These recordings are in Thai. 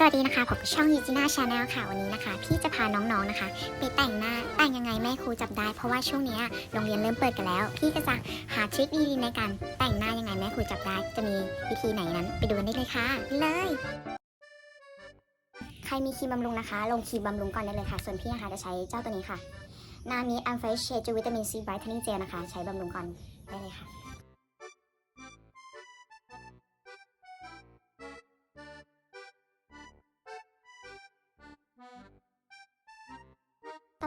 สวัสดีนะคะผมช่องยูจิน่าชาแนลค่ะวันนี้นะคะ พี่จะพาน้องๆนะคะไปแต่งหน้าแต่งยังไงแม่ครูจับได้ เพราะว่าช่วงนี้โรงเรียนเริ่มเปิดกันแล้ว พี่ก็จะหาทริคดีๆในการแต่งหน้ายังไงแม่ครูจับได้ จะมีวิธีไหนนั้น ไปดูกันได้เลยค่ะไปเลยใครมีครีมบำรุงนะคะ ลงครีมบำรุงก่อนได้เลยค่ะ ส่วนพี่นะคะจะใช้เจ้าตัวนี้ค่ะนามิ a m f r e s h Shade วิตามินซีไบรท์เทนนิ่งเจลนะคะ ใช้บำรุงก่อนได้เลยค่ะ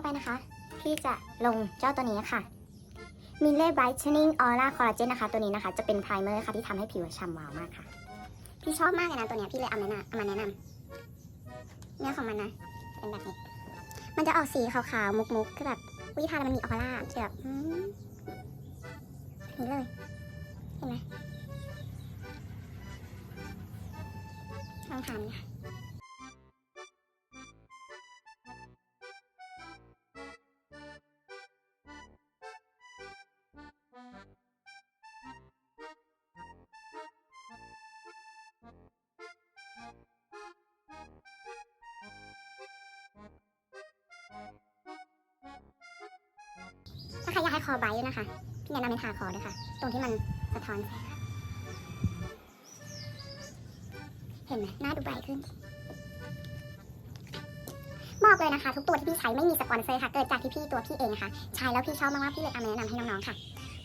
ต่อไปนะคะ พี่จะลงเจ้าตัวนี้ค่ะ m i l l e Brightening Aura Collagen นะคะ ตัวนี้นะคะ จะเป็นไพรเมอร์ค่ะที่ทำให้ผิวฉ่ำวาวมากค่ะ พี่ชอบมากเลยนะตัวเนี้ยพี่เลยเอามาแนะนำเอามาแนะนำเนื้อของมันนะ เป็นแบบนี้ มันจะออกสีขาวๆ มุกๆคือแบบวิทาแล้วมันมีออร่าจะแบบนี่เลย เห็นไหมลองทานค่ะ อากให้คอไบท์นะคะ พี่แนะนำเป็นทาคอด้วยค่ะ ตรงที่มันสะท้อนแสงเห็นไหมหน้าดูไบรท์ขึ้นบอกเลยนะคะ ทุกตัวที่พี่ใช้ไม่มีสปอนเซอร์ค่ะ เกิดจากที่พี่ตัวพี่เองนะคะใช้แล้วพี่ชอบมากๆพี่เลยเอามาแนะนำให้น้องๆค่ะ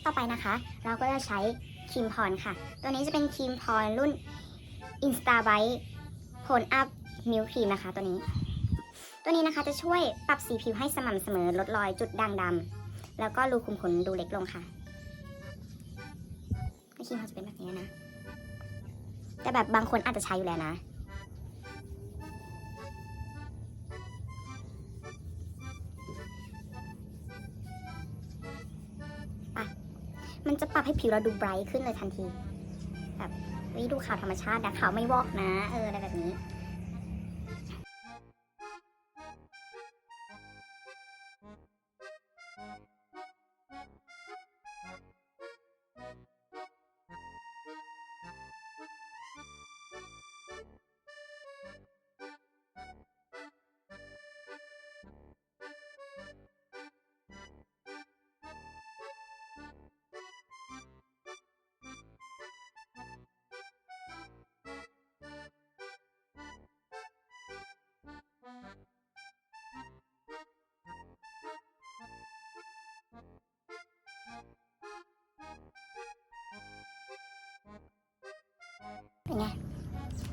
ต่อไปนะคะ เราก็จะใช้ครีมพรค่ะ ตัวนี้จะเป็นครีมพรรุ่น Insta b i t e โ n อัพมิลครีมนะคะ ตัวนี้ ตัวนี้นะคะจะช่วยปรับสีผิวให้สม่ำเสมอลดรอยจุดด่างดำ แล้วก็รูขุมขนดูเล็กลงค่ะก็ครีมเขาจะเป็นแบบนี้นะ แต่แบบบางคนอาจจะใช้อยู่แล้วนะปะมันจะปรับให้ผิวเราดูไบรท์ขึ้นเลยทันที แบบวิดูขาวธรรมชาตินะขาวไม่วอกนะ เอออะไรแบบนี้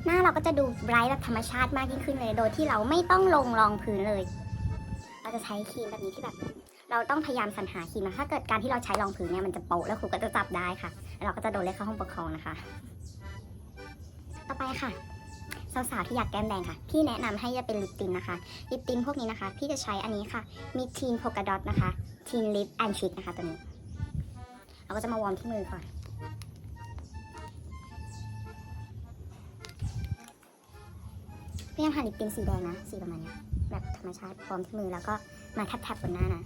หน้าเราก็จะดูไบรท์แบบธรรมชาติมากยิ่งขึ้นเลย โดยที่เราไม่ต้องลงรองพื้นเลย เราจะใช้ครีมแบบนี้ที่แบบ เราต้องพยายามสรรหาครีมนะถ้าเกิดการที่เราใช้รองพื้นเนี่ยมันจะโปะแล้วครูก็จะจับได้ค่ะแล้วเราก็จะโดนเรียกเข้าห้องปกครองนะคะ ต่อไปค่ะสาวๆที่อยากแก้มแดงค่ะ พี่แนะนำให้จะเป็นลิปตินนะคะ ลิปตินพวกนี้นะคะ พี่จะใช้อันนี้ค่ะ มีทีนโพกดอทนะคะ ทีนลิปแอนชิกนะคะตัวนี้ เราก็จะมาวอร์มที่มือก่อน พยายามหาลิปตินสีแดงนะ สีประมาณนี้แบบธรรมชาติพร้อมที่มือแล้วก็มาแทบๆบนหน้านะ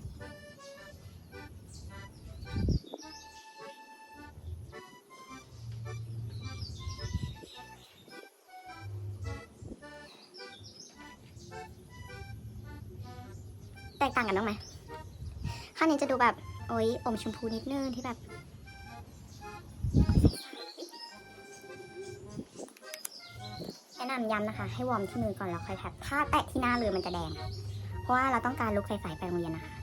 แตกต่างกันบ้างไหมข้างนี้จะดูแบบ โอ๊ยอมชมพูนิดนึงที่แบบ นะนำย้ำนะคะ ให้วอร์มที่มือก่อนแล้วค่อยแท็บถ้าแตะที่หน้าเลยมันจะแดง เพราะว่าเราต้องการลุกใสๆไปโรงเรียนนะคะ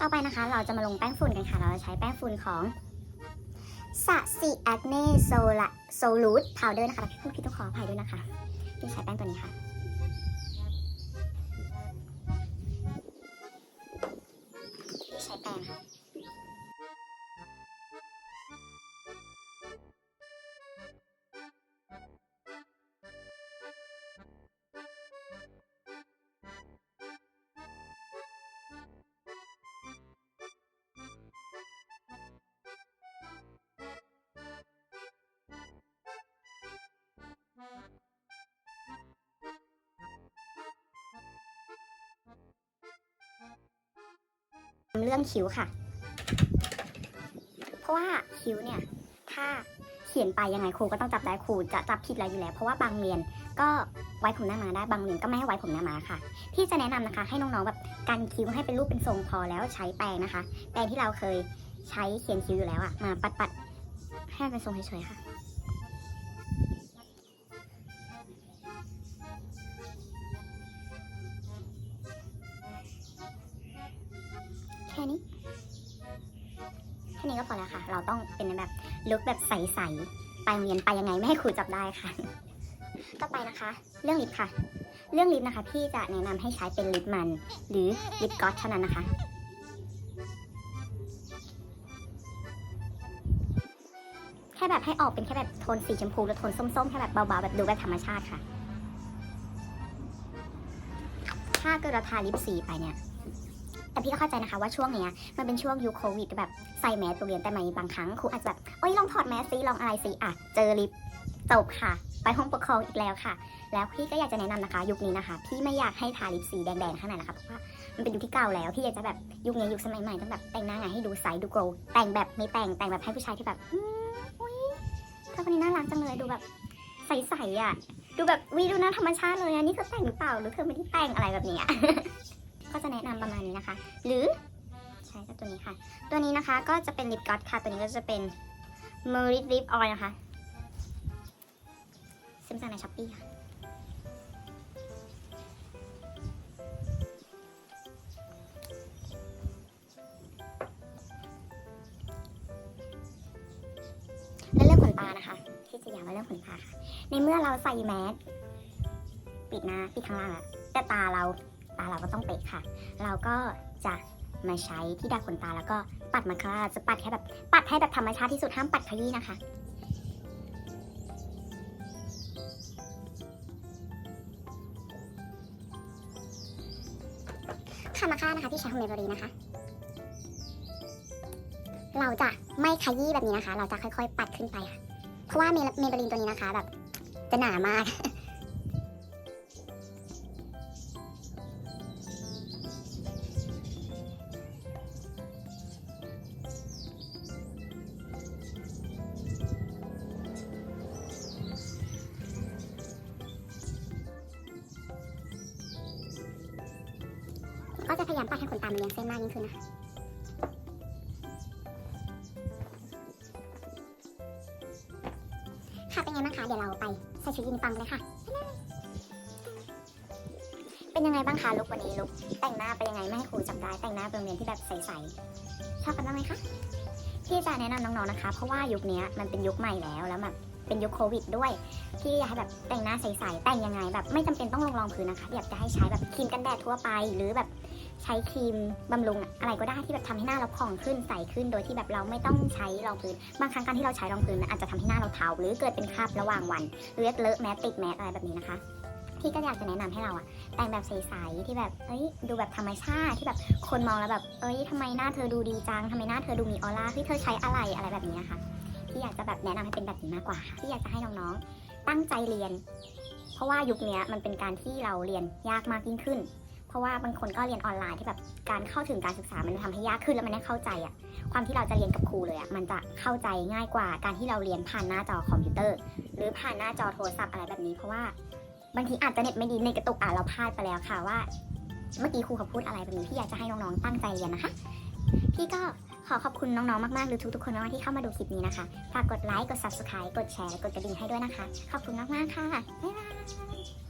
ต่อไปนะคะ เราจะมาลงแป้งฝุ่นกันค่ะ เราจะใช้แป้งฝุ่นของ สะสีแอคเน่โซลาโซลูดพาวเดอร์นะคะพี่พี่ต้องขออภัยด้วยนะคะพี่ใช้แป้งตัวนี้ค่ะ พี่ใช้แป้งค่ะ เรื่องคิ้วค่ะ เพราะว่าคิ้วเนี่ย ถ้าเขียนไปยังไงครูก็ต้องจับได้ครูจะจับผิดอะไรอยู่แล้ว เพราะว่าบางเรียนก็ไว้ผมหน้ามาได้บางเรียนก็ไม่ให้ไว้ผมหน้ามาค่ะพี่จะแนะนำนะคะ ให้น้องๆแบบกันคิ้วให้เป็นรูปเป็นทรงพอแล้วใช้แปรงนะคะ แปรงที่เราเคยใช้เขียนคิ้วอยู่แล้วอะมาปัดๆให้มันเป็นทรงเฉยๆค่ะ ค่นี้ แค่นี้ก็พอแล้วค่ะ เราต้องเป็นแบบลุคแบบใสๆ ไปโรงเรียนไปยังไงไม่ให้ครูจับได้ค่ะ ต่อไปนะคะ เรื่องลิปค่ะ เรื่องลิปนะคะ พี่จะแนะนำให้ใช้เป็นลิปมัน หรือลิปกลอสเท่านั้นนะคะแค่แบบให้ออกเป็นแค่แบบโทนสีชมพูหรือโทนส้มๆแค่แบบเบาๆแบบดูแบบธรรมชาติค่ะ ถ้าเกิดเราทาลิปสีไปเนี่ย แต่พี่ก็เข้าใจนะคะว่าช่วงเนี้ยมันเป็นช่วงยุคโควิดแบบใส่แมสโรงเรียนแต่มีบางครั้งครูอาจจะแบบเอ้ยลองถอดแมสซิลองอะไรซิอะเจอลิปจบค่ะ ไปห้องปกครองอีกแล้วค่ะ แล้วพี่ก็อยากจะแนะนำนะคะ ยุคนี้นะคะ พี่ไม่อยากให้ทาลิปสีแดงๆข้างในนะคะเพราะว่ามันเป็นยุคที่เก่าแล้วพี่อยากจะแบบยุคนี้ยุคสมัยใหม่ต้องแบบแต่งหน้าไงให้ดูใสดูโกลว์แต่งแบบไม่แต่งแต่งแบบให้ผู้ชายที่แบบอุ้ยเธอคนนี้น่ารักจังเลยดูแบบใสๆอะดูแบบวิดูน่าธรรมชาติเลยอะนี่เธอแต่งหรือเปล่าหรือเธอไม่ได้แต่งอะไรแบบนี้ย ก็จะแนะนำประมาณนี้นะคะ หรือใช่ก็ตัวนี้ค่ะ ตัวนี้นะคะก็จะเป็นลิปกลอสค่ะ ตัวนี้ก็จะเป็น m e r i t Lip Oil นะคะซื้อมาจากในช้อปปี้ค่ะและเรื่องขนตานะคะ ที่จะอยากมาเรื่องขนตาค่ะ ในเมื่อเราใส่แมสปิดหน้าปิดข้างล่างอะแต่ตาเรา ตาเราก็ต้องเป๊ะค่ะ เราก็จะมาใช้ที่ดัดขนตาแล้วก็ปัดมาค่ะจะปัดแค่แบบปัดให้แบบธรรมชาติที่สุดห้ามปัดขยี้นะคะค่ะมาค่านะคะที่ใช้ของเมเบรีนะคะ เราจะไม่ขยี้แบบนี้นะคะ เราจะค่อยๆ ปัดขึ้นไปค่ะ เพราะว่าเมเบรีนตัวนี้นะคะแบบจะหนามาก ก็จะพยายามปัดให้ขนตามันเรียงเส้นมากยิ่งขึ้นนะคะค่ะเป็นไงบ้างคะเดี๋ยวเราไปใส่ชุดยูนิฟอร์มกันเลยค่ะ เป็นยังไงบ้างคะลุกวันนี้ลุกแต่งหน้าไปยังไงไม่ให้ครูจับได้แต่งหน้าไปโรงเรียนที่แบบใสๆชอบกันบ้างไหมคะพี่จะแนะนำน้องๆนะคะ เพราะว่ายุคนี้มันเป็นยุคใหม่แล้วแล้วแบบเป็นยุคโควิดด้วยพี่อยากให้แบบแต่งหน้าใสๆแต่งยังไงแบบไม่จำเป็นต้องลงรองพื้นนะคะอยากจะให้ใช้แบบครีมกันแดดทั่วไป หรือแบบ ใช้ครีมบำรุงอะไรก็ได้ที่แบบทำให้หน้าเราผ่องขึ้นใสขึ้น โดยที่แบบเราไม่ต้องใช้รองพื้น บางครั้งการที่เราใช้รองพื้นนะอาจจะทำให้หน้าเราเทาหรือเกิดเป็นคราบระหว่างวันหรือเลอะแมสติดแมสอะไรแบบนี้นะคะพี่ก็อยากจะแนะนำให้เราอะแต่งแบบใสๆที่แบบเอ้ยดูแบบธรรมชาติที่แบบคนมองแล้วแบบเอ้ยทำไมหน้าเธอดูดีจังทำไมหน้าเธอดูมีออร่าเฮ้ยเธอใช้อะไรอะไรแบบนี้นะคะพี่อยากจะแบบแนะนำให้เป็นแบบนี้มากกว่าค่ะพี่อยากจะให้น้องๆตั้งใจเรียน เพราะว่ายุคนี้มันเป็นการที่เราเรียนยากมากยิ่งขึ้น เพราะว่าบางคนก็เรียนออนไลน์ที่แบบการเข้าถึงการศึกษามันทำให้ยากขึ้นแล้วมันไม่เข้าใจอะความที่เราจะเรียนกับครูเลยอะมันจะเข้าใจง่ายกว่าการที่เราเรียนผ่านหน้าจอคอมพิวเตอร์ หรือผ่านหน้าจอโทรศัพท์อะไรแบบนี้ เพราะว่าบางทีอาจจะเน็ตไม่ดีเน็ตกระตุกอะเราพลาดไปแล้วค่ะว่า เมื่อกี้ครูเขาพูดอะไรแบบนี้พี่อยากจะให้น้องๆตั้งใจเรียนนะคะพี่ก็ขอขอบคุณน้องๆ มากๆหรือทุกๆคนมากๆที่เข้ามาดูคลิปนี้นะคะ ฝากกดไลค์ กด subscribe กดแชร์และกดกระดิ่งให้ด้วยนะคะ ขอบคุณมากๆค่ะ บ๊ายบาย